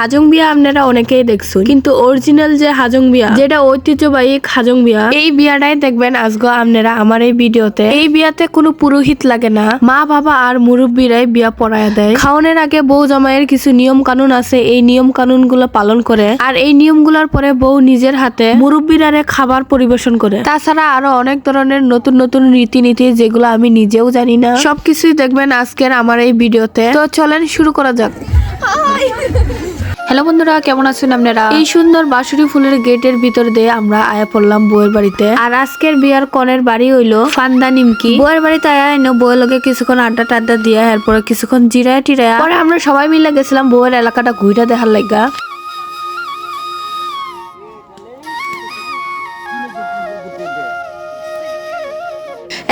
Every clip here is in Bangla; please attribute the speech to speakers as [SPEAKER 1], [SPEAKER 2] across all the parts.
[SPEAKER 1] হাজং বিয়া আপনারা অনেকেই দেখছেন। কিন্তু অরিজিনাল যে হাজং বিয়া, যেটা ঐতিহ্যবাহী হাজং বিয়া, এই বিয়াটাই দেখবেন আজগো আপনারা আমার এই ভিডিওতে। এই বিয়াতে কোনো পুরোহিত লাগে না। মা, বাবা আর মুরব্বীরাই বিয়া পড়ায় দেয়। খাওয়ানোর আগে বউ জামাইয়ের কিছু নিয়ম কানুন আছে। এই নিয়ম কানুনগুলো পালন করে। আর এই নিয়মগুলার পরে বউ নিজের হাতে মুরব্বীরারে খাবার পরিবেশন করে। তাছাড়া আরও অনেক ধরনের নতুন নতুন রীতিনীতি যেগুলো আমি নিজেও জানি না। সবকিছুই দেখবেন আজকের আমার এই ভিডিওতে। তো চলেন শুরু করা যাক। হ্যালো বন্ধুরা কেমন আছেন আপনারা? এই সুন্দর বাঁশুরি ফুলের গেটের ভিতর দিয়ে আমরা আয়া পড়লাম বউয়ের বাড়িতে। আর আজকের বিয়ার কনের বাড়ি হইল ফান্দা নিমকি। বউয়ের বাড়িতে আয়া এনে বউয়ের লগে কিছুক্ষণ আড্ডা টাড্ডা দিয়া এরপরে কিছুক্ষণ জিরায় টিরায়া। পরে আমরা সবাই মিলে গেছিলাম বউয়ের এলাকাটা ঘুরে দেখার লাগা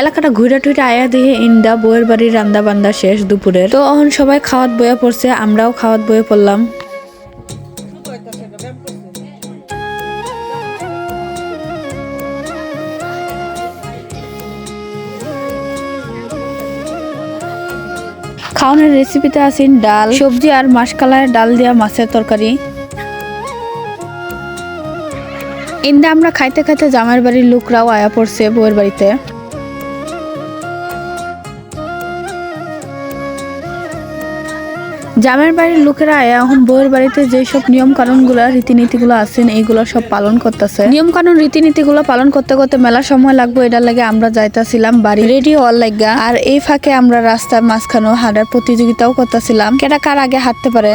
[SPEAKER 1] এলাকাটা ঘুরে টুরে আয়া দিয়ে ইন্দা বউয়ের বাড়ির রান্দা বান্দা শেষ দুপুরের। তো এখন সবাই খাওয়াত বয়ে পড়ছে আমরাও খাওয়াত বয়ে পড়লাম। খাওয়ানোর রেসিপিতে আছেন ডাল, সবজি আর মাসকালায় ডাল দিয়া মাছের তরকারি। ইন্দা আমরা খাইতে খাইতে জামাইয়ের বাড়ির লোকরাও আয়া পড়ছে বউয়ের বাড়িতে। জামের বাড়ির লোকেরা এখন বউয়ের বাড়িতে যে সব নিয়ম কানুনগুলা রীতিনীতিগুলো আছেন, এইগুলো সব পালন করতেছে। নিয়ম কানুন রীতিনীতিগুলো পালন করতে করতে মেলা সময় লাগবে, এটার লাগে আমরা যাইতাছিলাম বাড়ি। রেডি হওয়ার লাগা, আর এই ফাঁকে আমরা রাস্তার মাঝখানেও হাঁটার প্রতিযোগিতাও করতেছিলাম। কেটা কার আগে হাঁটতে পারে?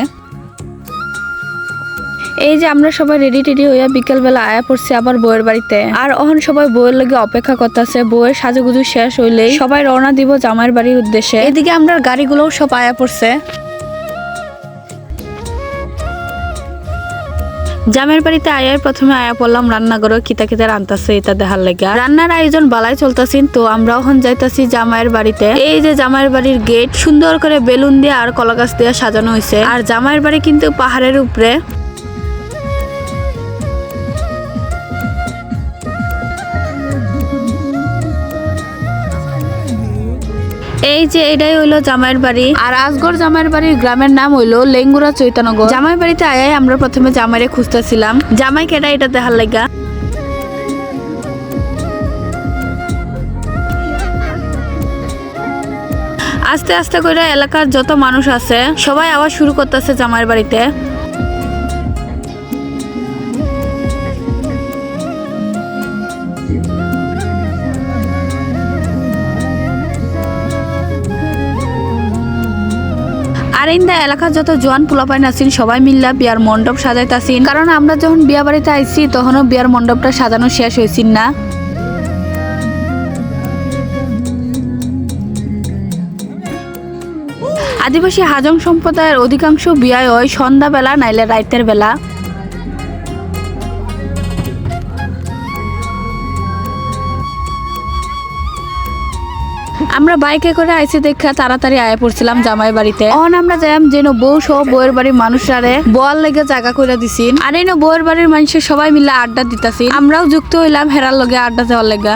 [SPEAKER 1] এই যে আমরা সবাই রেডি টেডি হইয়া বিকেল বেলা আয়া পড়ছি আবার বউয়ের বাড়িতে। আর অহন সবাই বউয়ের লগে অপেক্ষা করতেছে, বউয়ের সাজুগুজু শেষ হইলেই সবাই রওনা দিব জামাইয়ের বাড়ির উদ্দেশ্যে। এদিকে আমরা গাড়িগুলোও সব আয়া পড়ছে। জামের বাড়িতে আয়ার প্রথমে আয়া পড়লাম রান্নাঘরে কিতা কিতা রান্তাছে, এটা দেখার লেগা। রান্নার আয়োজন বালাই চলতাছেন, তো আমরা ওখান যাইতাছি জামাইয়ের বাড়িতে। এই যে জামাইয়ের বাড়ির গেট, সুন্দর করে বেলুন দিয়ে আর কলা গাছ দিয়ে সাজানো হয়েছে আর জামাইয়ের বাড়ি কিন্তু পাহাড়ের উপরে। এই যে এটাই হইল জামাইয়ের বাড়ি। আর আজগর জামাইয়ের বাড়ির গ্রামের নাম হইল লেঙ্গুরা চৈতনগর। জামাই বাড়িতে আয়াই আমরা প্রথমে জামাইরে খুঁজতেছিলাম। জামাই কেটা এটা দেখার লাগা? আস্তে আস্তে করে এলাকার যত মানুষ আছে সবাই আবার শুরু করতেছে জামাইয়ের বাড়িতে। আর ইন্দা এলাকার যত জোয়ান, পোলাপাইন আছেন, সবাই মিল্লা বিয়ার মণ্ডপ সাজাইতাছিন। কারণ আমরা যখন বিয়া বাড়িতে আইছি, তখনও বিয়ার মণ্ডপটা সাজানো শেষ হয়েছিল না। আদিবাসী হাজং সম্প্রদায়ের অধিকাংশ বিয়ায় হয় সন্ধ্যাবেলা নাইলে রাইতের বেলা। আমরা বাইকে করে আইসি দেখা তাড়াতাড়ি আয়া পড়ছিলাম জামাই বাড়িতে। অন আমরা যাইম যেন বউ সহ বউয়ের বাড়ির মানুষরারে বল লেগে জায়গা করে দিছি আর এই বউয়ের বাড়ির মানুষের সবাই মিলে আড্ডা দিতাছি। আমরাও যুক্ত হইলাম হেরার লগে আড্ডা দেওয়ার লেগা।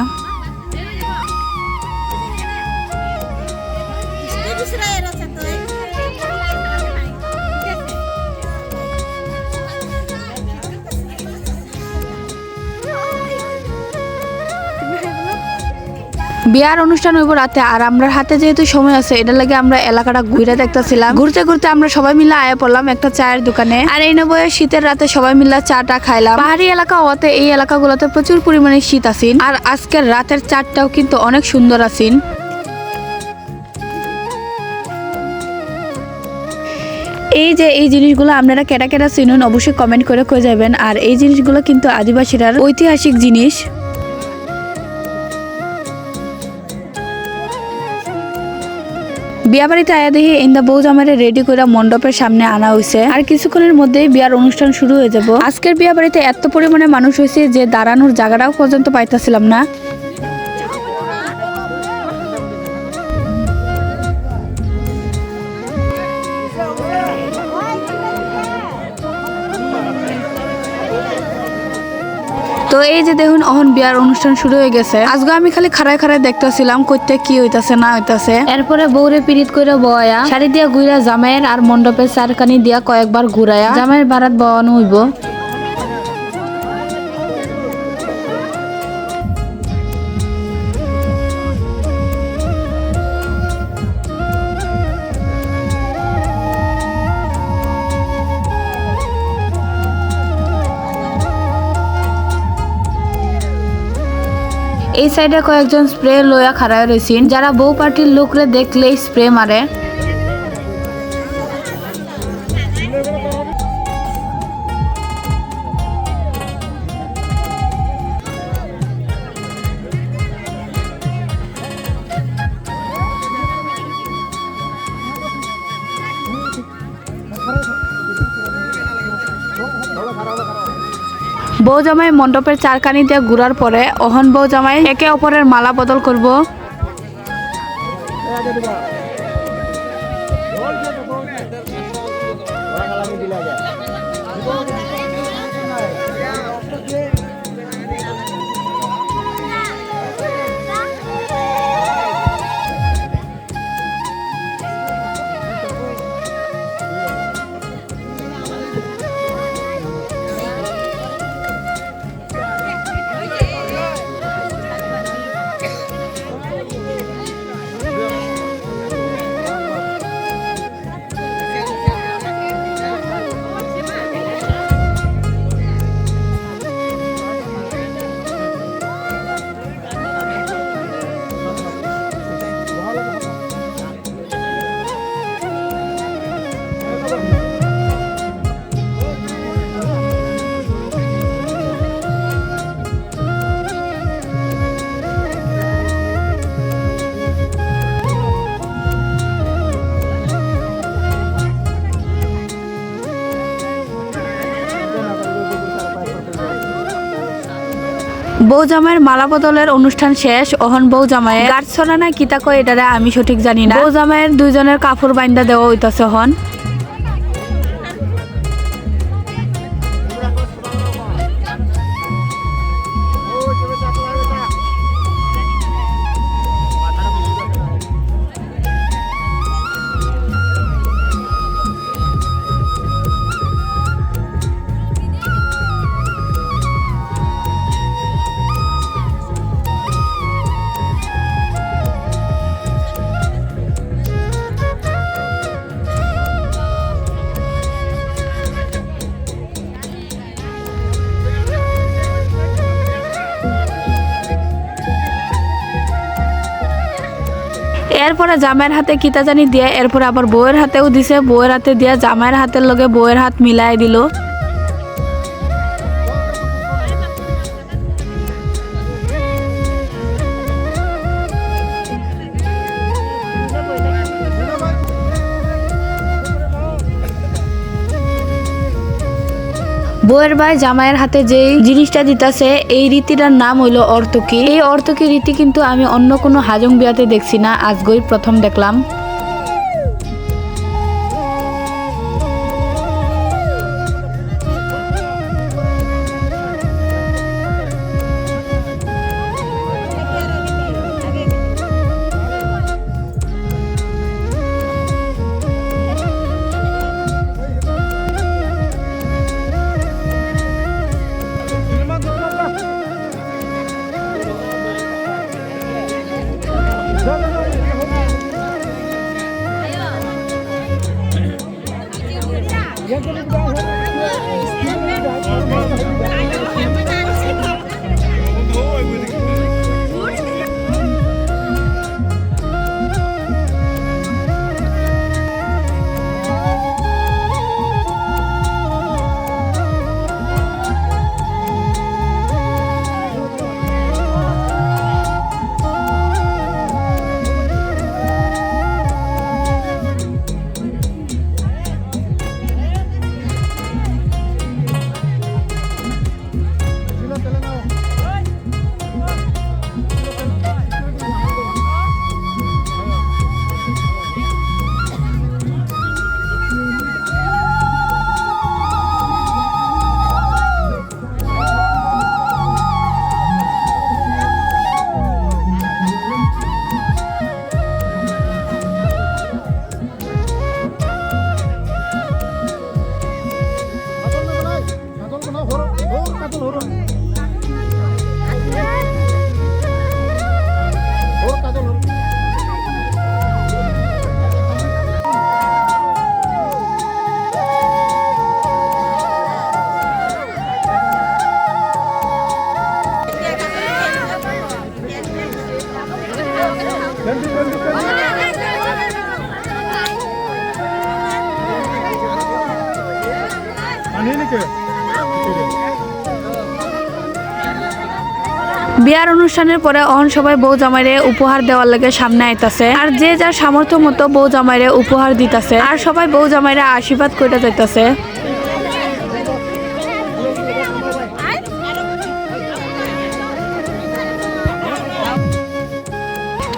[SPEAKER 1] বিয়ার অনুষ্ঠান হইব রাতে, আর আমরা হাতে যেহেতু সময় আছে, এটার লাগে আমরা এলাকাটা ঘুরে দেখতেছিলাম। ঘুরতে ঘুরতে আমরা সবাই মিলে আয়া পড়লাম একটা চায়ের দোকানে। আর এই নবয়ে শীতের রাতে সবাই মিলে চাটা খাইলাম। পাহাড়ি এলাকা হওয়াতে এই এলাকাগুলোতে প্রচুর পরিমাণে শীত আসিন আর আজকের রাতের চাটটাও কিন্তু অনেক সুন্দর আসিন এই যে এই জিনিসগুলো আপনারা কেটা কেটা চিনুন, অবশ্যই কমেন্ট করে কয়ে যাবেন। আর এই জিনিসগুলো কিন্তু আদিবাসীরা ঐতিহাসিক জিনিস। বিয়া বাড়িতে আয়া দেখি ইন্দা বউ জামাইরে রেডি করে মণ্ডপের সামনে আনা হয়েছে আর কিছুক্ষণের মধ্যে বিয়ার অনুষ্ঠান শুরু হয়ে যাব। আজকের বিয়া বাড়িতে এত পরিমাণে মানুষ হয়েছে যে দাঁড়ানোর জায়গাটাও পর্যন্ত পাইতেছিলাম না। তো এই যে দেখুন, অহন বিয়ার অনুষ্ঠান শুরু হয়ে গেছে। আজকে আমি খালি খাড়ায় খাড়ায় দেখতেছিলাম, কইতে কি হইতাছে, না হইতাছে। এরপরে বৌরে পিড়িত করে বয়া শাড়ি দিয়া গুইরা জামাইয়ের আর মণ্ডপের চারকানি দিয়া কয়েকবার ঘুরায়া, জামাইয়ের বারাত বয়ানো হইব। এই সাইডে কয়েকজন স্প্রে লয়া খাড়ায় রয়েছেন যারা বউ পার্টির লোকরে দেখলেই স্প্রে মারে। বউ জামাই মণ্ডপের চারকানি দিয়ে ঘুরার পরে অহন বউ জামাই একে অপরের মালা বদল করব। বউ জামাইয়ের মালা বদলের অনুষ্ঠান শেষ ওহন বউ জামাইয়ের গাছ ছড়া না কিতা কয় এটারে আমি সঠিক জানি না। বউ জামাইয়ের দুইজনের কাপড় বাইন্দা দেওয়া হইতাছে হন এরপরে জামাইয়ের হাতে কিতা জানি দিয়ে, এরপরে আবার বউয়ের হাতেও দিছে। বউয়ের হাতে দিয়া জামাইয়ের হাতের লগে বউয়ের হাত মিলাই দিল। বউয়ের ভাই জামাইয়ের হাতে যেই জিনিসটা দিতাছে, এই রীতিটার নাম হইল অর্থকি এই অর্থকি রীতি কিন্তু আমি অন্য কোনো হাজং বিয়াতে দেখছি না, আজগই প্রথম দেখলাম। Yang kedua, yang kedua, yang kedua, yang kedua, বিয়ার অনুষ্ঠানের পরে অহন সবাই বউ জামাইরে উপহার দেওয়ার লাগে সামনে আইতাছে। আর যে যার সামর্থ্য মতো বউ জামাইরে উপহার দিতাছে। আর সবাই বউ জামাইরে আশীর্বাদ কইরা যাইতাছে।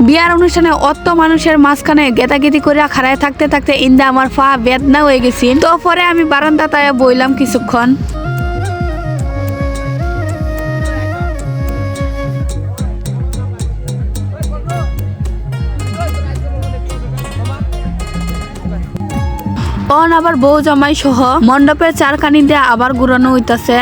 [SPEAKER 1] বিয়ার অনুষ্ঠানে অত মানুষের মাঝখানে গেতাগেতি করে খাড়ায় থাকতে থাকতে ইন্দা আমার ফা বেদনা হয়ে গেছি। তো পরে আমি বারান্দা তাই বইলাম কিছুক্ষণ। অন আবার বউ জামাই সহ মণ্ডপের দিয়ে আবার ঘুরানো হইতাছে।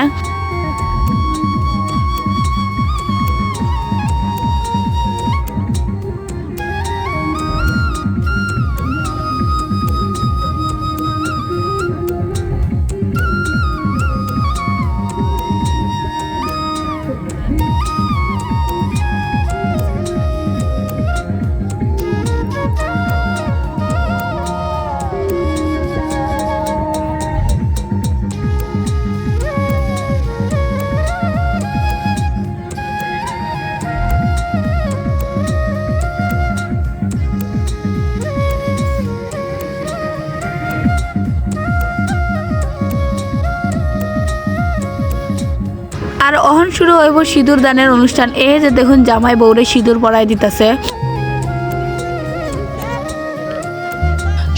[SPEAKER 1] শুরু হইব সিঁদুর দানের অনুষ্ঠান। এ যে দেখুন জামাই বউরে সিঁদুর পরাই দিতেছে।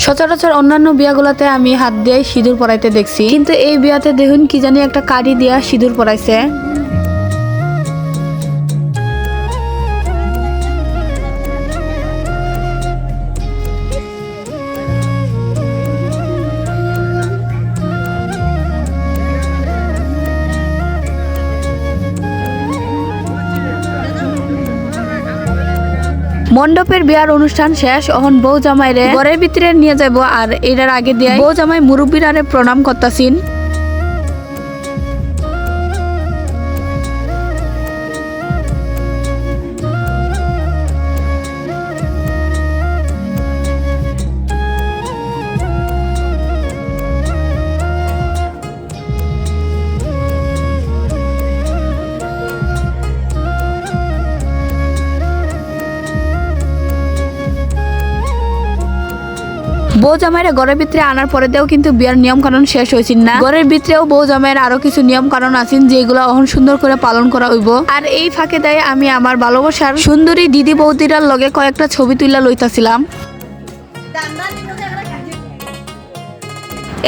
[SPEAKER 1] সচরাচর অন্যান্য বিয়াগুলাতে আমি হাত দিয়ে সিঁদুর পরাইতে দেখছি। কিন্তু এই বিয়াতে দেখুন কি জানি একটা কারি দিয়া সিঁদুর পরাইছে। মণ্ডপের বিয়ার অনুষ্ঠান শেষ, অহন বউ জামাইরে ঘরের ভিতরে নিয়ে যাব আর এটার আগে দিয়ে বউ জামাই মুরব্বীর আরে প্রণাম করতাছিন। বউ জামাইরা ঘরের ভিতরে আনার পরে দেও কিন্তু বিয়ার নিয়ম কানুন শেষ হয়েছিল না। ঘরের ভিতরেও বউ জামাইয়ের আরও কিছু নিয়ম কানুন আছেন যেগুলো অহন সুন্দর করে পালন করা হইব। আর এই ফাঁকে দেয় আমি আমার ভালোবাসার সুন্দরী দিদি বৌদিরার লগে কয়েকটা ছবি তুইলা লইতাছিলাম।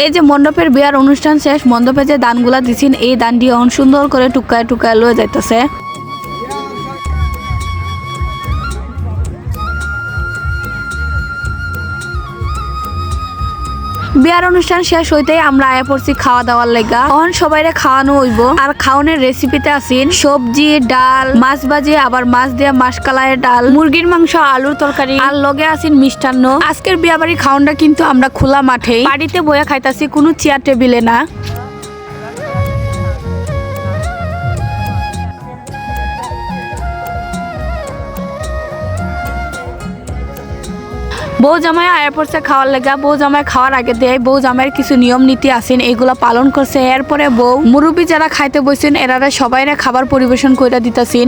[SPEAKER 1] এই যে মণ্ডপের বিয়ার অনুষ্ঠান শেষ, মণ্ডপে যে দানগুলা দিছেন, এই দানটি অহন সুন্দর করে টুকায় টুকায় লয়ে যাইতেছে। বিয়ার অনুষ্ঠান শেষ হইতে আমরা আয়া পড়ছি খাওয়া দাওয়ার লেগা। অন সবাইরে খাওয়ানো হইব। আর খাওয়ানোর রেসিপিতে আছেন সবজি, ডাল, মাছ ভাজি, আবার মাছ দিয়ে মাছ কালায় ডাল, মুরগির মাংস, আলুর তরকারি। আর লগে আছেন মিষ্টান্ন। আজকের বিয়া বাড়ি খাওয়ানটা কিন্তু আমরা খোলা মাঠে বাড়িতে বয়া খাইতাছি, কোনো চেয়ার টেবিলে না। বউ জামাই পড়ছে খাওয়ার লেগা, বউ জামাই খাওয়ার আগে দেয়, বউ জামাইয়ের কিছু নিয়ম, নীতি আছেন, এগুলো পালন করছে। এরপরে বউ মুরব্বী যারা খাইতে বসছেন এরারা সবাইরে খাবার পরিবেশন করে দিতাছেন।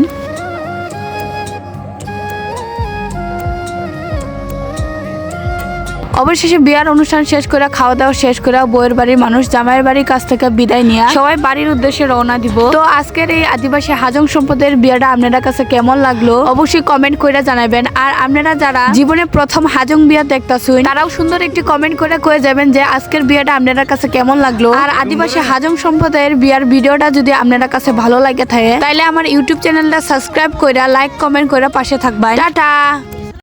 [SPEAKER 1] অবশেষে বিয়ার অনুষ্ঠান শেষ করে খাওয়া দাওয়া শেষ করে বউয়ের বাড়ির মানুষ জামাইয়ের বাড়ির কাছ থেকে বিদায় নিয়ে সবাই বাড়ির উদ্দেশ্যে রওনা দিব। তো আজকের এই আদিবাসী হাজং সম্পদের বিয়াটা আপনাদের কাছে কেমন লাগল? অবশ্যই কমেন্ট করে জানাবেন। আর আপনারা যারা জীবনে প্রথম হাজং বিয়া দেখতেছুন, তারাও সুন্দর একটি কমেন্ট করে কয়ে যাবেন যে আজকের বিয়াটা আপনাদের কাছে কেমন লাগল। আর আদিবাসী হাজং সম্প্রদায়ের বিয়ার ভিডিওটা যদি আপনাদের কাছে ভালো লাগে থাকে, তাইলে আমার ইউটিউব চ্যানেলটা সাবস্ক্রাইব করে লাইক কমেন্ট করে পাশে থাকবেন। টাটা!